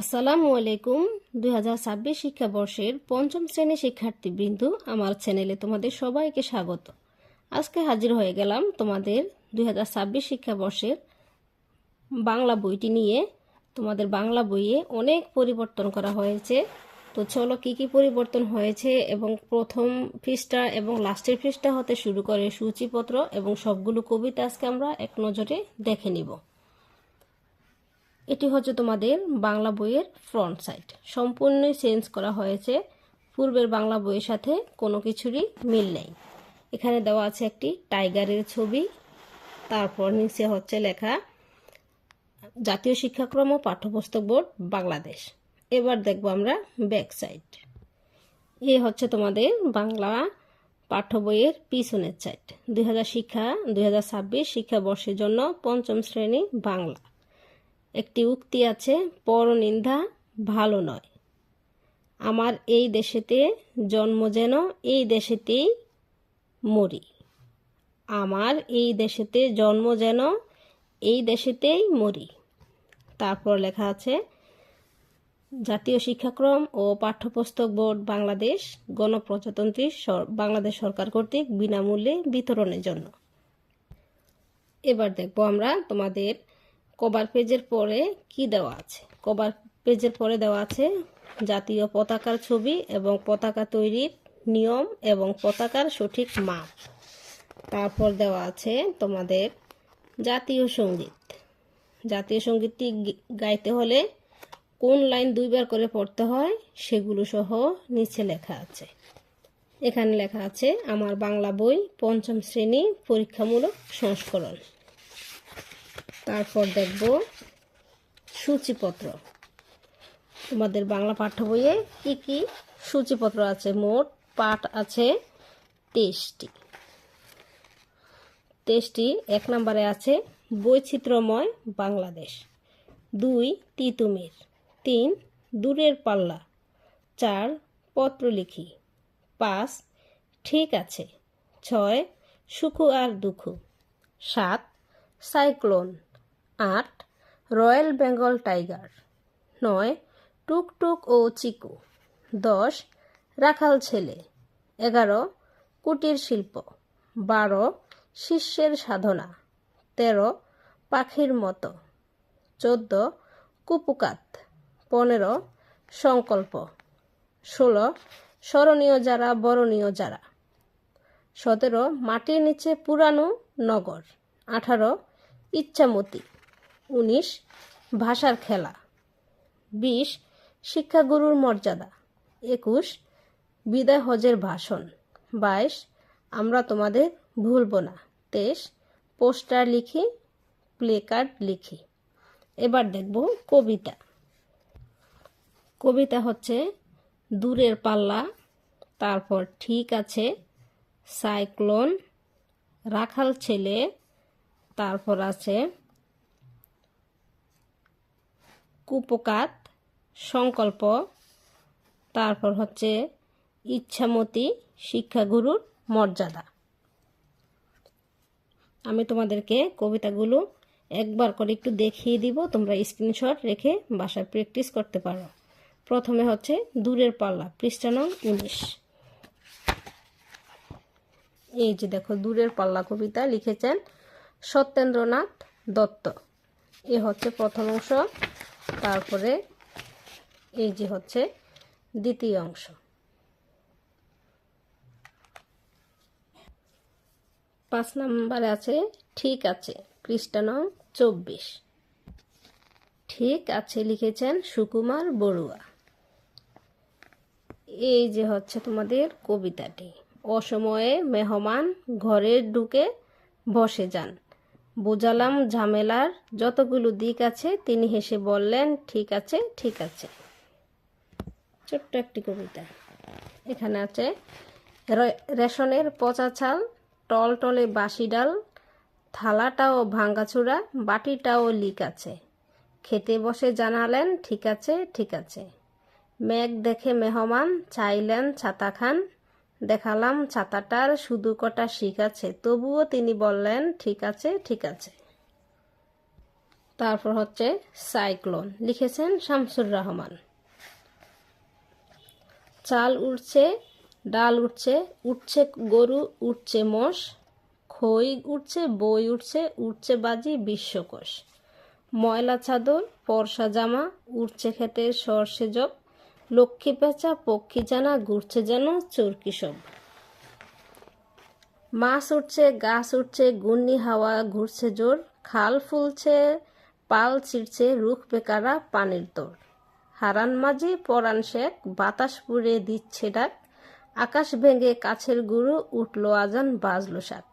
আসসালামু আলাইকুম। দুই হাজার ছাব্বিশ শিক্ষাবর্ষের পঞ্চম শ্রেণি শিক্ষার্থীবৃন্দ, আমার চ্যানেলে তোমাদের সবাইকে স্বাগত। আজকে হাজির হয়ে গেলাম তোমাদের দুই হাজার ছাব্বিশ শিক্ষাবর্ষের বাংলা বইটি নিয়ে। তোমাদের বাংলা বইয়ে অনেক পরিবর্তন করা হয়েছে। তো চলো কি কি পরিবর্তন হয়েছে এবং প্রথম পৃষ্ঠা এবং লাস্টের পৃষ্ঠা হতে শুরু করে সূচিপত্র এবং সবগুলো কবিতা আজকে আমরা এক নজরে দেখে নিব। এটি হচ্ছে তোমাদের বাংলা বইয়ের ফ্রন্ট সাইড সম্পূর্ণই চেঞ্জ করা হয়েছে। পূর্বের বাংলা বইয়ের সাথে কোনো কিছুরই মিল নেই। এখানে দেওয়া আছে একটি টাইগারের ছবি। তারপর নিচে হচ্ছে লেখা, জাতীয় শিক্ষাক্রম ও পাঠ্যপুস্তক বোর্ড বাংলাদেশ। এবার দেখব আমরা ব্যাক সাইড এ হচ্ছে তোমাদের বাংলা পাঠ্য বইয়ের পিছনের সাইড দুই হাজার শিক্ষা, দুই হাজার ছাব্বিশ শিক্ষাবর্ষের জন্য পঞ্চম শ্রেণি বাংলা। একটি উক্তি আছে, পরনিন্দা ভালো নয়। আমার এই দেশেতে জন্ম যেন এই দেশেতেই মরি। আমার এই দেশেতে জন্ম যেন এই দেশেতেই মরি। তারপর লেখা আছে, জাতীয় শিক্ষাক্রম ও পাঠ্যপুস্তক বোর্ড বাংলাদেশ গণপ্রজাতন্ত্রী বাংলাদেশ সরকার কর্তৃক বিনামূল্যে বিতরণের জন্য। এবার দেখব আমরা তোমাদের কভার পেজের পরে কি দেওয়া আছে? কভার পেজের পরে দেওয়া আছে জাতীয় পতাকার ছবি এবং পতাকা তৈরির নিয়ম এবং পতাকার সঠিক মাপ। তারপর দেওয়া আছে তোমাদের জাতীয় সংগীত। জাতীয় সঙ্গীতটি গাইতে হলে কোন লাইন দুইবার করে পড়তে হয় সেগুলো সহ নিচে লেখা আছে। এখানে লেখা আছে, আমার বাংলা বই পঞ্চম শ্রেণি পরীক্ষামূলক সংস্করণ। তারপর দেখব সূচিপত্র। তোমাদের বাংলা পাঠ্য বইয়ে কি কি সূচিপত্র আছে? মোট পাঠ আছে তেইশটি। তেইশটি, এক নম্বরে আছে বৈচিত্র্যময় বাংলাদেশ। দুই, তিতুমির। তিন, দূরের পাল্লা। চার পত্র লিখি পাঁচ, ঠিক আছে। ছয়, সুখ আর দুঃখ। সাত, সাইক্লোন। আট, রয়্যাল বেঙ্গল টাইগার। নয়, টুকটুক ও চিকু। দশ, রাখাল ছেলে। এগারো, কুটির শিল্প। বারো, শিষ্যের সাধনা। তেরো, পাখির মতো। চোদ্দ, কুপুকাত। পনেরো, সংকল্প। ষোলো, স্মরণীয় যারা, বরণীয় যারা। সতেরো, মাটির নিচে পুরানো নগর। আঠারো, ইচ্ছামতি। উনিশ, ভাষার খেলা। বিশ, শিক্ষাগুরুর মর্যাদা। একুশ, বিদায় হজের ভাষণ। বাইশ, আমরা তোমাদের ভুলব না। তেইশ, পোস্টার লিখি, প্লে কার্ড লিখি। এবার দেখব কবিতা। কবিতা হচ্ছে, দূরের পাল্লা, তারপর ঠিক আছে, সাইক্লোন, রাখাল ছেলে, তারপর আছে কুপকাত, সংকল্প, তারপর হচ্ছে ইচ্ছামতি, শিক্ষাগুরুর মর্যাদা। আমি তোমাদেরকে কবিতাগুলো একবার করে একটু দেখিয়ে দিব, তোমরা স্ক্রিনশট রেখে বাসায় প্র্যাকটিস করতে পারো। প্রথমে হচ্ছে দূরের পাল্লা, পৃষ্ঠা নং উনিশ। এই যে দেখো, দূরের পাল্লা কবিতা লিখেছেন সত্যেন্দ্রনাথ দত্ত। এ হচ্ছে প্রথম অংশ। তারপরে এই যে হচ্ছে দ্বিতীয় অংশ। পাঁচ নম্বরে আছে, ঠিক আছে, পৃষ্ঠা নং চব্বিশ। ঠিক আছে, লিখেছেন সুকুমার বড়ুয়া। এই যে হচ্ছে তোমাদের কবিতাটি। অসময়ে মেহমান ঘরে ঢুকে বসে যান। বোঝালাম ঝামেলার যতগুলো দিক আছে, তিনি হেসে বললেন, ঠিক আছে ঠিক আছে। ছোট্ট একটি কবিতা। এখানে আছে রেশনের পচা ছাল টল টলে বাসি ডাল, থালাটাও ভাঙ্গাচুরা বাটিটাও লিক আছে। খেতে বসে জানালেন, ঠিক আছে ঠিক আছে। মেঘ দেখে মেহমান, চাইলেন ছাতা খান দেখালাম ছাতাটার শুধু কটা শিক আছে। তবুও তিনি বললেন, ঠিক আছে ঠিক আছে। তারপর হচ্ছে সাইক্লোন, লিখেছেন শামসুর রহমান। চাল উঠছে ডাল উঠছে উঠছে গরু উঠছে মোষ, খই উঠছে বই উঠছে উঠছে বাজি, বিশ্বকোষ। ময়লা চাদর পরশা জামা উঠছে খেতে সর্ষে জব লক্ষ্মী পেঁচা পক্ষী জানা, ঘুরছে যেন চরকি সব। মাছ উঠছে, গাছ উঠছে, গুন্নি হাওয়া ঘুরছে জোর, খাল ফুলছে, পাল ছিঁড়ছে, রুখ বেকারা পানির তোর। হারান মাঝি, পরাণ শেখ, বাতাস পুড়ে দিচ্ছে ডাক। আকাশ ভেঙে কাছের গুরু, উঠল আজান, বাজলো শাক।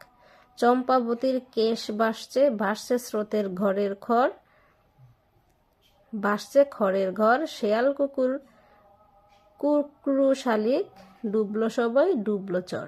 চম্পাবতীর কেশ বাসছে ভাসছে স্রোতের ঘরের ঘর ভাসছে খড়ের ঘর, শেয়াল কুকুর কুকুরু শালিক ডুবলো সবাই ডুবলো চর।